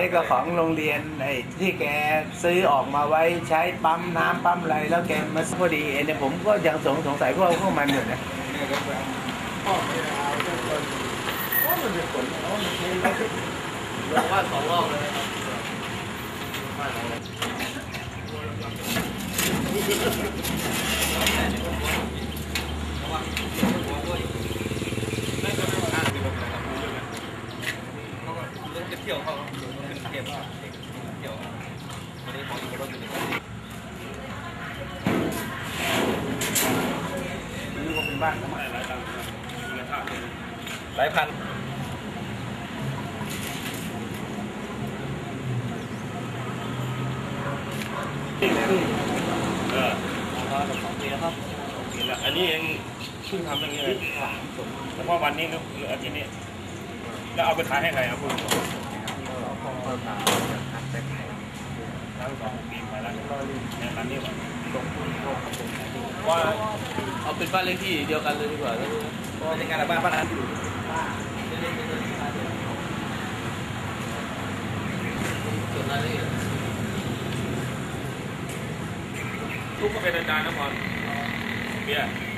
นี่ก็ของโรงเรียนไอ้ที่แกซื้อออกมาไว้ใช้ปั๊มน้ำปั๊มอะไรแล้วแกมาพอดีเองเนี่ยผมก็ยังสงสงสัยพวกพวกมันอยู่นะว่าสองรอบเลยเที่ยวเขา เป็ก็บเที่ยววันนี้ของอยู่บนรถอยู่ในนี่ก็เป็นบ้านเขาหลายพันเออสองปีแล้วครับเห็นแล้วอันนี้เองเพิ่งทำเรื่องนี้เลยเฉพาะวันนี้หรือหรืออาทิตย์นี้แล้วเอาไปขายให้ใครครับคุณ ทั้งสองปีไปแล้วเนี่ยตันนี้หรอว่าเอาเป็นบ้านเลขที่เดียวกันเลยดีกว่าเพราะในการบ้านบ้านนั้นอยู่ส่วนรายละเอียดลูกก็เป็นอาจารย์นะพรเบียร์